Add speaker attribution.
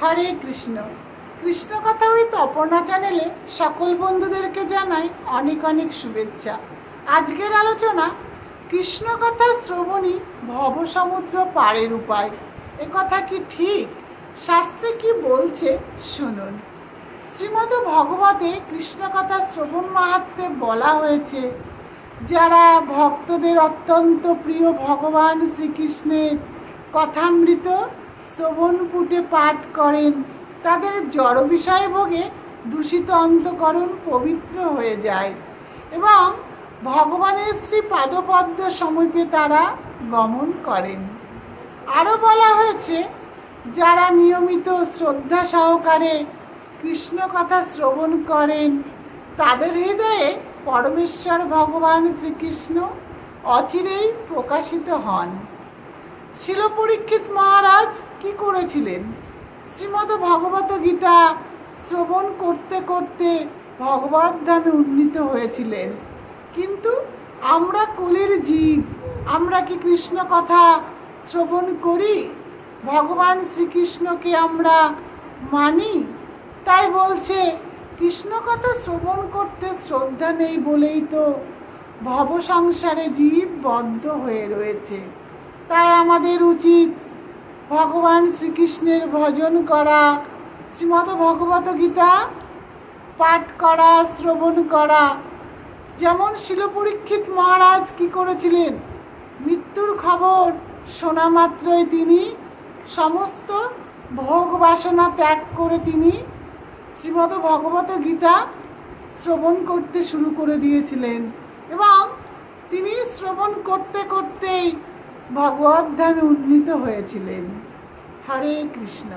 Speaker 1: হরে কৃষ্ণ। কৃষ্ণ কথা ওই তপনা চ্যানেলে সকল বন্ধুদেরকে জানাই অনেক অনেক শুভেচ্ছা। আজকের আলোচনা, কৃষ্ণ কথা শ্রবণী ভবসমুদ্র পারের উপায়। এ কথা কি ঠিক? শাস্ত্রে কি বলছে? শুনুন। শ্রীমদ ভগবতে কৃষ্ণ কথা শ্রবণ মাহাত্মে বলা হয়েছে, যারা ভক্তদের অত্যন্ত প্রিয় ভগবান শ্রীকৃষ্ণের কথামৃত শ্রবণপুটে পাঠ করেন। তাদের জড় বিষয় ভোগে দূষিত অন্তকরণ পবিত্র হয়ে যায় এবং ভগবানের শ্রী পাদপদ্ম সমীপে তারা গমন করেন। আরও বলা হয়েছে, যারা নিয়মিত শ্রদ্ধা সহকারে কৃষ্ণ কথা শ্রবণ করেন, তাদের হৃদয়ে পরমেশ্বর ভগবান শ্রীকৃষ্ণ অচিরেই প্রকাশিত হন। শিল পরীক্ষিত মহারাজ, কি করেছিলেন? শ্রীমদ ভগবত গীতা শ্রবণ করতে করতে ভগবত ধামে উন্নীত হয়েছিলেন। কিন্তু আমরা কলির জীব, আমরা কি কৃষ্ণ কথা শ্রবণ করি? ভগবান শ্রীকৃষ্ণকে আমরা মানি? তাই বলছে, কৃষ্ণ কথা শ্রবণ করতে শ্রদ্ধা নেই বলেই তো ভব সংসারে জীব বদ্ধ হয়ে রয়েছে। তাই আমাদের উচিত ভগবান শ্রীকৃষ্ণের ভজন করা, শ্রীমদ ভগবত গীতা পাঠ করা, শ্রবণ করা। যেমন শিলপরীক্ষিত মহারাজ কি করেছিলেন? মৃত্যুর খবর শোনা মাত্রই তিনি সমস্ত ভোগ বাসনা ত্যাগ করে তিনি শ্রীমদ ভগবত গীতা শ্রবণ করতে শুরু করে দিয়েছিলেন। এবং তিনি শ্রবণ করতে করতেই ভগবত ধামে উন্নীত হয়েছিলেন। হরে কৃষ্ণ।